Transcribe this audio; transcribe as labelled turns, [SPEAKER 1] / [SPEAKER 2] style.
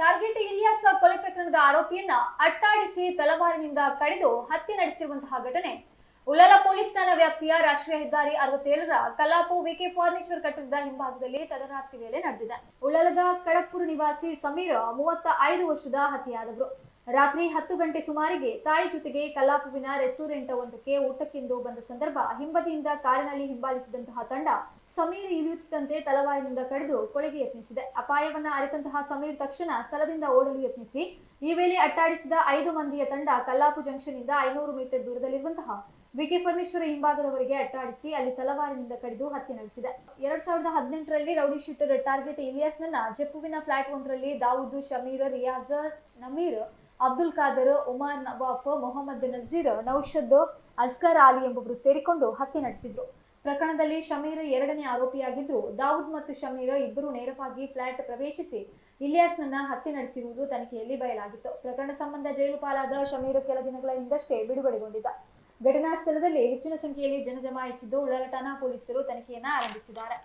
[SPEAKER 1] Target Ilyas ಕೊಲೆ ಪ್ರಕರಣದ ಆರೋಪಿಯನ್ನ ಅಟ್ಟಾಡಿಸಿ ತಲವಾರಿನಿಂದ ಕಡಿದು ಹತ್ಯೆ ನಡೆಸಿರುವಂತಹ ಘಟನೆ. ಉಳ್ಳಾಲ ಪೊಲೀಸ್ ಠಾಣಾ ವ್ಯಾಪ್ತಿಯ ರಾಷ್ಟ್ರೀಯ ಹೆದ್ದಾರಿ ಅರವತ್ತೇಳರ ಕಲಾಪು ವಿಕೆ ಫರ್ನಿಚರ್ ಕಟ್ಟಡದ ಹಿಂಭಾಗದಲ್ಲಿ ತಡರಾತ್ರಿ ವೇಳೆ ನಡೆದಿದೆ. ಉಳಲದ ಕಡಪುರ ನಿವಾಸಿ ಸಮೀರ್ ಮೂವತ್ತ ಐದು ವರ್ಷದ ಹತ್ಯೆಯಾದವರು. ರಾತ್ರಿ ಹತ್ತು ಗಂಟೆ ಸುಮಾರಿಗೆ ತಾಯಿ ಜೊತೆಗೆ ಕಲಾಪುವಿನ ರೆಸ್ಟೋರೆಂಟ್ ಒಂದಕ್ಕೆ ಊಟಕ್ಕೆಂದು ಬಂದ ಸಂದರ್ಭ ಹಿಂಬದಿಯಿಂದ ಕಾರಿನಲ್ಲಿ ಹಿಂಬಾಲಿಸಿದಂತಹ ತಂಡ ಸಮೀರ್ ಇಳಿಯುತ್ತಿದ್ದಂತೆ ತಲವಾರಿನಿಂದ ಕಡಿದು ಕೊಲೆಗೆ ಯತ್ನಿಸಿದೆ. ಅಪಾಯವನ್ನ ಅರಿತಂತಹ ಸಮೀರ್ ತಕ್ಷಣ ಸ್ಥಳದಿಂದ ಓಡಲು ಯತ್ನಿಸಿ, ಈ ವೇಳೆ ಅಟ್ಟಾಡಿಸಿದ ಐದು ಮಂದಿಯ ತಂಡ ಕಲ್ಲಾಪು ಜಂಕ್ಷನ್ ಇಂದ ಐನೂರು ಮೀಟರ್ ದೂರದಲ್ಲಿರುವಂತಹ ವಿಕೆ ಫರ್ನಿಚರ್ ಹಿಂಭಾಗದವರೆಗೆ ಅಟ್ಟಾಡಿಸಿ, ಅಲ್ಲಿ ತಲವಾರಿನಿಂದ ಕಡಿದು ಹತ್ಯೆ ನಡೆಸಿದೆ. ಎರಡ್ ಸಾವಿರದ ಹದಿನೆಂಟರಲ್ಲಿ ರೌಡಿ ಶೂಟರ್ ಟಾರ್ಗೆಟ್ ಇಲಿಯಾಸ್ನನ್ನ ಜಪ್ಪುವಿನ ಫ್ಲಾಟ್ ಒಂದರಲ್ಲಿ ದಾವೂದ್, ಶಮೀರ್, ರಿಯಾಜ್, ನಮೀರ್, ಅಬ್ದುಲ್ ಖಾದರ್, ಉಮಾರ್ ನವಾಫ್, ಮೊಹಮ್ಮದ್ ನಜೀರ್ ನೌಷದ್ ಅಸ್ಗರ್ ಆಲಿ ಎಂಬುವರು ಸೇರಿಕೊಂಡು ಹತ್ಯೆ ನಡೆಸಿದ್ರು. ಪ್ರಕರಣದಲ್ಲಿ ಶಮೀರ್ ಎರಡನೇ ಆರೋಪಿಯಾಗಿದ್ದು, ದಾವೂದ್ ಮತ್ತು ಶಮೀರ್ ಇಬ್ಬರು ನೇರವಾಗಿ ಫ್ಲಾಟ್ ಪ್ರವೇಶಿಸಿ ಇಲಿಯಾಸ್ನನ್ನ ಹತ್ಯೆ ನಡೆಸಿರುವುದು ತನಿಖೆಯಲ್ಲಿ ಬಯಲಾಗಿತ್ತು. ಪ್ರಕರಣ ಸಂಬಂಧ ಜೈಲು ಪಾಲಾದ ಶಮೀರ್ ಕೆಲ ದಿನಗಳ ಹಿಂದಷ್ಟೇ ಬಿಡುಗಡೆಗೊಂಡಿದ್ದ. ಘಟನಾ ಸ್ಥಳದಲ್ಲಿ ಹೆಚ್ಚಿನ ಸಂಖ್ಯೆಯಲ್ಲಿ ಜನ ಜಮಾಯಿಸಿದ್ದು ಠಾಣಾ ಪೊಲೀಸರು ತನಿಖೆಯನ್ನ ಆರಂಭಿಸಿದ್ದಾರೆ.